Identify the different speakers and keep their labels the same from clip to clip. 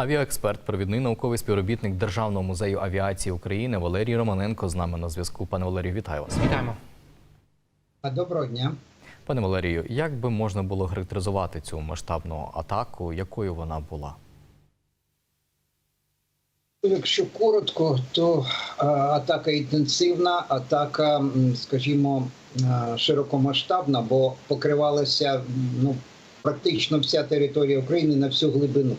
Speaker 1: Авіаексперт, провідний науковий співробітник Державного музею авіації України Валерій Романенко з нами на зв'язку. Пане Валерію, вітаю вас.
Speaker 2: Вітаємо.
Speaker 3: Доброго дня.
Speaker 1: Пане Валерію, як би можна було характеризувати цю масштабну атаку? Якою вона була?
Speaker 3: Якщо коротко, то атака інтенсивна, атака, скажімо, широкомасштабна, бо покривалася ну, практично вся територія України на всю глибину.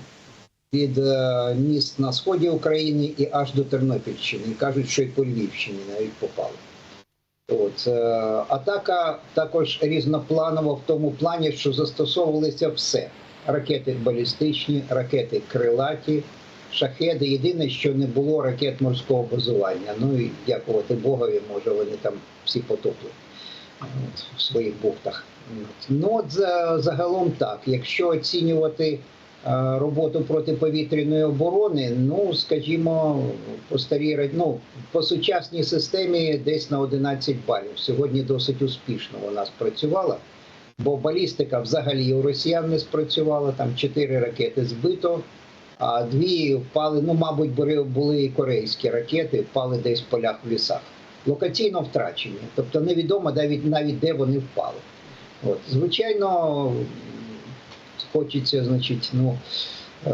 Speaker 3: Від е, міст на сході України і аж до Тернопільщини. І кажуть, що і по Львівщині навіть попали. От, е, атака також різнопланова в тому плані, що застосовувалися все: ракети балістичні, ракети крилаті, шахеди. Єдине, що не було ракет морського базування. Ну і дякувати Богові, може вони там всі потопли в своїх бухтах. Ну от за- загалом так. Якщо оцінювати роботу протиповітряної оборони, ну скажімо, по старій ну, по сучасній системі десь на 11 балів. Сьогодні досить успішно вона спрацювала. Бо балістика взагалі у росіян не спрацювала, там чотири ракети збито, а дві впали, ну, мабуть, були і корейські ракети, впали десь в полях в лісах. Локаційно втрачені. Тобто невідомо навіть, навіть де вони впали. От. Звичайно, хочеться, значить, ну, е,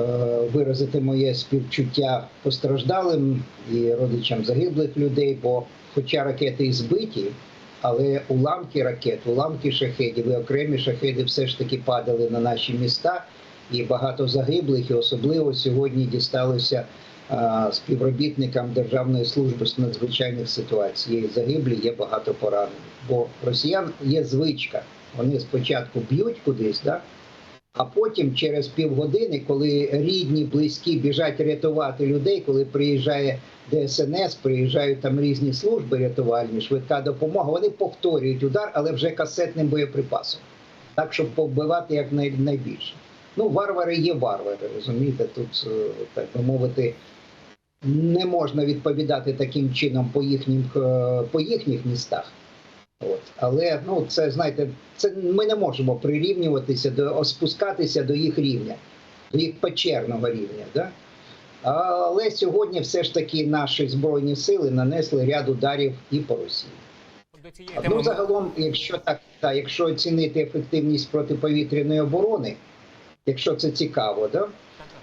Speaker 3: виразити моє співчуття постраждалим і родичам загиблих людей, бо хоча ракети і збиті, але уламки ракет, уламки шахедів і окремі шахеди все ж таки падали на наші міста, і багато загиблих, і особливо сьогодні дісталося а, співробітникам Державної служби з надзвичайних ситуацій. Є загиблі, є багато поранених. Бо росіян є звичка. Вони спочатку б'ють кудись, да? А потім через півгодини, коли рідні, близькі біжать рятувати людей, коли приїжджає ДСНС, приїжджають там різні служби рятувальні, швидка допомога, вони повторюють удар, але вже касетним боєприпасом. Так, щоб повбивати як найбільше. Ну, варвари є варвари, розумієте, тут, е, так би мовити, не можна відповідати таким чином по їхніх, е, по їхніх містах. От. Але ну, це, знаєте, це ми не можемо прирівнюватися до спускатися до їх рівня, до їх печерного рівня. Да? Але сьогодні все ж таки наші збройні сили нанесли ряд ударів і по Росії. Ну, загалом, якщо так, та, якщо оцінити ефективність протиповітряної оборони, якщо це цікаво, да?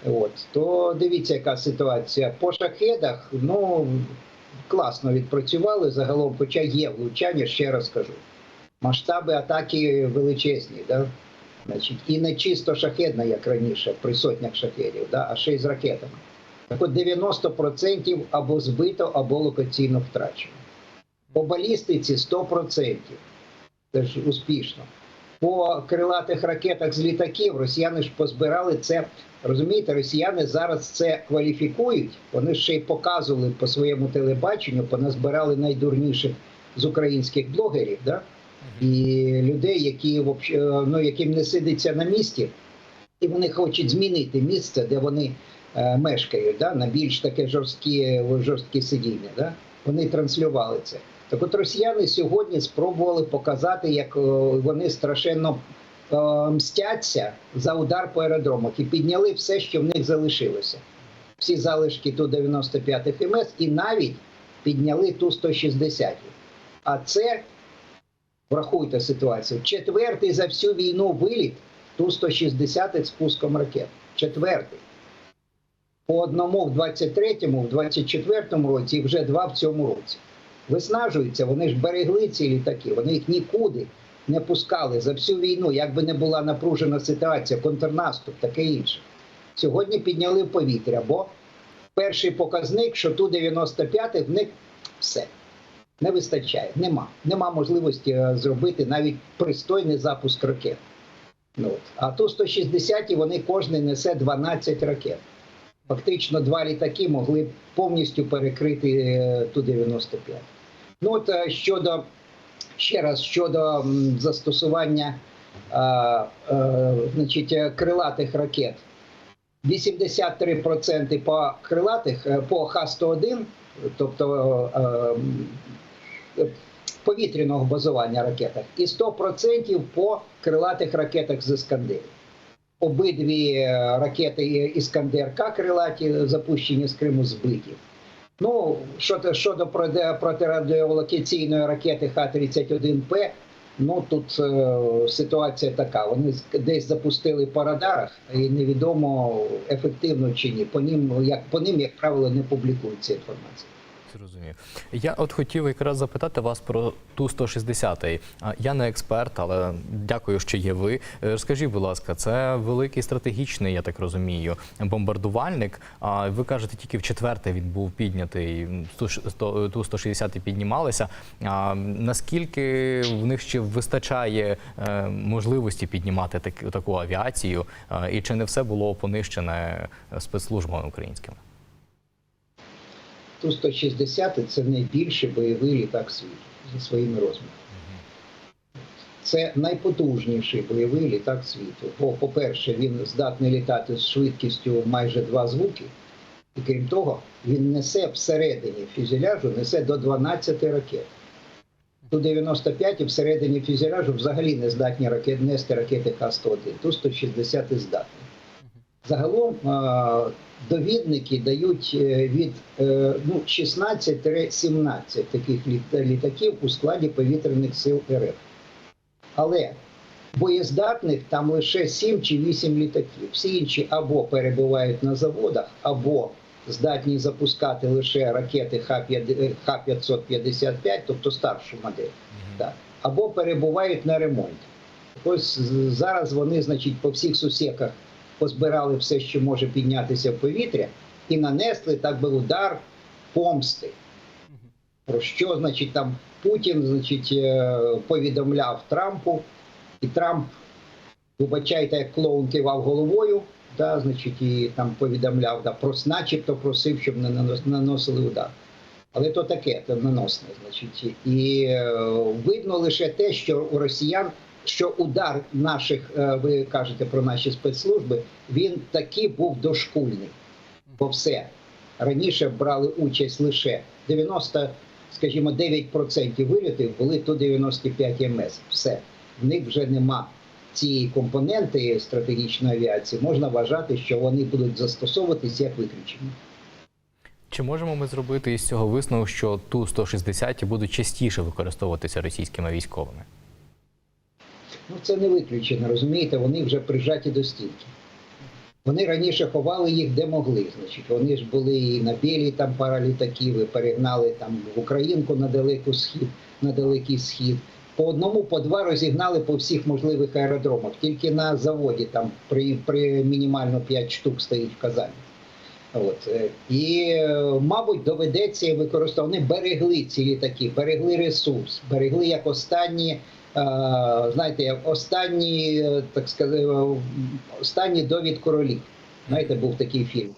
Speaker 3: От, то дивіться, яка ситуація. По шахедах, ну класно відпрацювали загалом, хоча є влучання, ще раз кажу. Масштаби атаки величезні, да? Значить, і не чисто шахедна, як раніше, при сотнях шахедів, да? а ще й з ракетами. Так от 90% або збито, або локаційно втрачено. По балістиці 100%. Це ж успішно. По крилатих ракетах з літаків росіяни ж позбирали це. Розумієте, росіяни зараз це кваліфікують. Вони ще й показували по своєму телебаченню, поназбирали найдурніших з українських блогерів, да? і людей, які вообще- ну, яким не сидиться на місці, і вони хочуть змінити місце, де вони е, мешкають, да? на більш таке жорсткі, жорсткі сидіння. Да? Вони транслювали це. Так от росіяни сьогодні спробували показати, як е, вони страшенно е, мстяться за удар по аеродромах і підняли все, що в них залишилося. Всі залишки ту 95 х МС і навіть підняли Ту-160. А це, врахуйте ситуацію, четвертий за всю війну виліт Ту-160 з пуском ракет. Четвертий. По одному в 23-му, в 24-му році і вже два в цьому році виснажуються, вони ж берегли ці літаки, вони їх нікуди не пускали за всю війну, як би не була напружена ситуація, контрнаступ, таке інше. Сьогодні підняли в повітря, бо перший показник, що ту 95 в них все не вистачає. Нема. Нема можливості е, зробити навіть пристойний запуск ракет. Ну, от. А ту 160 вони кожен несе 12 ракет. Фактично два літаки могли повністю перекрити е, ту 95. Ну от е, щодо ще раз щодо застосування е, е, значить, е, крилатих ракет. 83% по крилатих по Х-101, тобто е, повітряного базування ракетах, і 100% по крилатих ракетах з Іскандерів. обидві ракети Іскандер К крилаті запущені з Криму збиті. Ну, щодо, щодо проти- протирадіолокаційної ракети Х-31П, ну тут е, ситуація така. Вони десь запустили по радарах, і невідомо ефективно чи ні. По ним, як по ним, як правило, не публікується інформація.
Speaker 1: Зрозумів. Я от хотів якраз запитати вас про ту 160 Я не експерт, але дякую, що є ви. Е, Скажіть, будь ласка, це великий стратегічний, я так розумію, бомбардувальник. А ви кажете, тільки в четверте він був піднятий. Ту ш- сто- Ту 160 піднімалися. А наскільки в них ще вистачає е, можливості піднімати так- таку авіацію? І чи не все було понищене спецслужбами українськими?
Speaker 3: Ту-160 це найбільший бойовий літак світу за своїми розмірами. Це найпотужніший бойовий літак світу. Бо, по-перше, він здатний літати з швидкістю майже два звуки. І крім того, він несе всередині фюзеляжу несе до 12 ракет. Ту-95 і всередині фюзеляжу взагалі не здатні ракет, нести ракети Х-101. Ту-160 здатні. Загалом е, довідники дають е, від е, ну, 16-17 таких літаків у складі повітряних сил РФ. Але боєздатних там лише 7 чи 8 літаків. Всі інші або перебувають на заводах, або здатні запускати лише ракети Х-5- Х-555, тобто старшу модель, так, або перебувають на ремонті. Ось зараз вони, значить, по всіх сусеках позбирали все, що може піднятися в повітря, і нанесли, так би, удар помсти. Про що, значить, там Путін, значить, е, повідомляв Трампу, і Трамп, вибачайте, як клоун кивав головою, да, значить, і там повідомляв, да, про, начебто просив, щоб не нанос- наносили удар. Але то таке, то наносне, значить. І е, видно лише те, що у росіян, що удар наших, е, ви кажете про наші спецслужби, він таки був дошкульний. Бо все. Раніше брали участь лише 90, скажімо, 9% вилітів були ту 95 МС. Все. В них вже нема цієї компоненти стратегічної авіації. Можна вважати, що вони будуть застосовуватись як виключення.
Speaker 1: Чи можемо ми зробити із цього висновок, що ту 160 будуть частіше використовуватися російськими військовими?
Speaker 3: Ну це не виключено, розумієте, вони вже прижаті до стінки. Вони раніше ховали їх де могли. Значить, вони ж були і на білі там пара літаків, і перегнали там в Українку на далеку схід, на далекий схід. По одному, по два розігнали по всіх можливих аеродромах. Тільки на заводі там при, при мінімально 5 штук стоїть в Казані. От. е, І, е, мабуть, доведеться використовувати. Вони берегли ці літаки, берегли ресурс, берегли як останні, знаєте, останні, так сказати, останні довід королів. Знаєте, був такий фільм.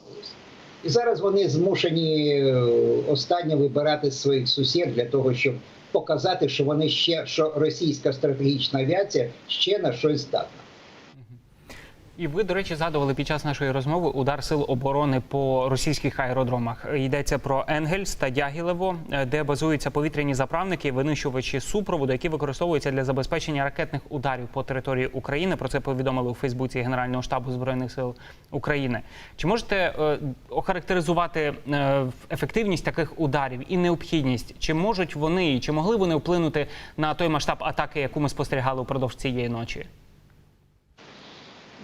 Speaker 3: І зараз вони змушені е, останнє вибирати своїх сусід для того, щоб показати, що вони ще що російська стратегічна авіація ще на щось здатна.
Speaker 2: І ви, до речі, згадували під час нашої розмови удар сил оборони по російських аеродромах. Йдеться про Енгельс та Дягілево, е, де базуються повітряні заправники, винищувачі супроводу, які використовуються для забезпечення ракетних ударів по території України. Про це повідомили у Фейсбуці Генерального штабу збройних сил України. Чи можете е, охарактеризувати е, ефективність таких ударів і необхідність? Чи можуть вони чи могли вони вплинути на той масштаб атаки, яку ми спостерігали упродовж цієї ночі?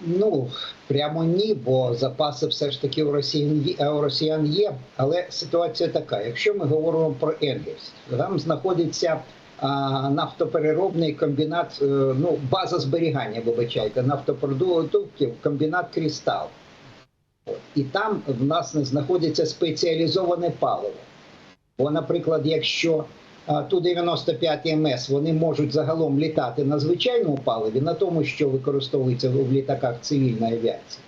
Speaker 3: Ну прямо ні, бо запаси все ж таки у росіян є, у росіян є. Але ситуація така: якщо ми говоримо про Енгельс, там знаходиться а, нафтопереробний комбінат, е, ну база зберігання, вибачайте, нафтопродуктів, комбінат Крістал. І там в нас знаходиться спеціалізоване паливо. Бо, наприклад, якщо ту 95 МС вони можуть загалом літати на звичайному паливі, на тому, що використовується в літаках цивільної авіації,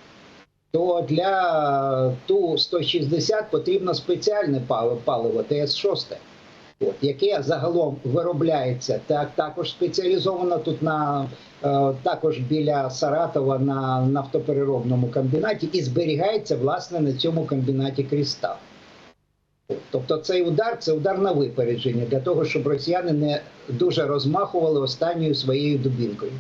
Speaker 3: то для ту 160 потрібно спеціальне паливо, паливо ТС-6, от, яке загалом виробляється так, також спеціалізовано тут на е, також біля Саратова на нафтопереробному комбінаті і зберігається власне на цьому комбінаті Крістал. Тобто цей удар це удар на випередження для того, щоб росіяни не дуже розмахували останньою своєю дубінкою.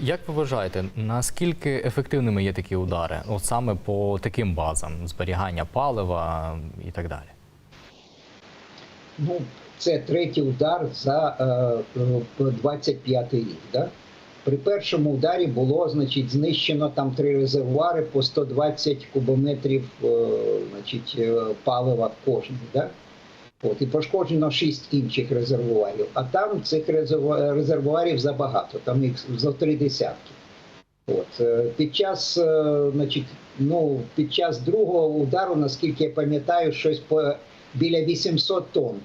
Speaker 1: Як ви вважаєте, наскільки ефективними є такі удари? От саме по таким базам зберігання палива і так далі?
Speaker 3: Ну, це третій удар за е, 25 рік. Да? При першому ударі було значить, знищено там три резервуари по 120 кубометрів е, значить, е, палива кожен. Да? От, і пошкоджено шість інших резервуарів. А там цих резервуарів забагато, там їх зо три десятки. От, е, під час, значить, ну, під час другого удару, наскільки я пам'ятаю, щось по біля 800 тонн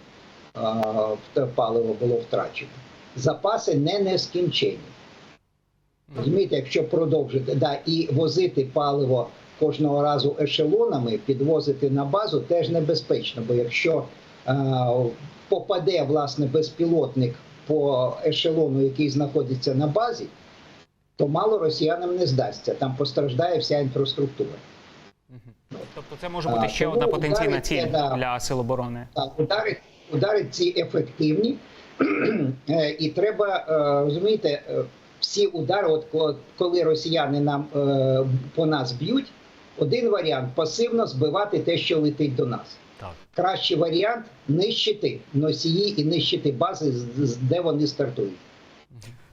Speaker 3: а, паливо було втрачено. Запаси не нескінчені. Розумієте, якщо продовжити да, і возити паливо кожного разу ешелонами, підвозити на базу теж небезпечно, бо якщо е, попаде власне безпілотник по ешелону, який знаходиться на базі, то мало росіянам не здасться. Там постраждає вся інфраструктура.
Speaker 2: Тобто це може бути ще одна потенційна ціль
Speaker 3: да.
Speaker 2: для сил оборони.
Speaker 3: Так, удари, удари ці ефективні, Е, і треба е, розумієте, е, всі удари, от ко- коли росіяни нам е, по нас б'ють, один варіант пасивно збивати те, що летить до нас.
Speaker 1: Так.
Speaker 3: Кращий варіант нищити носії і нищити бази, де вони стартують.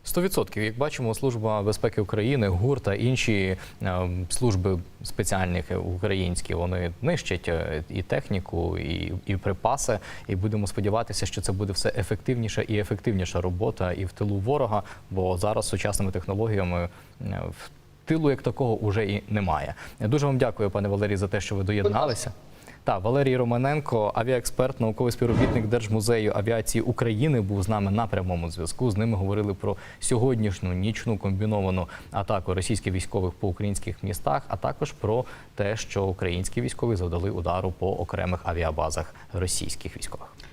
Speaker 1: 100%. Як бачимо, Служба безпеки України, ГУР та інші е, служби спеціальні українські, вони нищать е, і техніку, і, і припаси. І будемо сподіватися, що це буде все ефективніша і ефективніша робота і в тилу ворога, бо зараз сучасними технологіями е, в тилу як такого уже і немає. Дуже вам дякую, пане Валерій, за те, що ви доєдналися. Так, Валерій Романенко, авіаексперт, науковий співробітник Держмузею авіації України, був з нами на прямому зв'язку. З ними говорили про сьогоднішню нічну комбіновану атаку російських військових по українських містах, а також про те, що українські військові завдали удару по окремих авіабазах російських військових.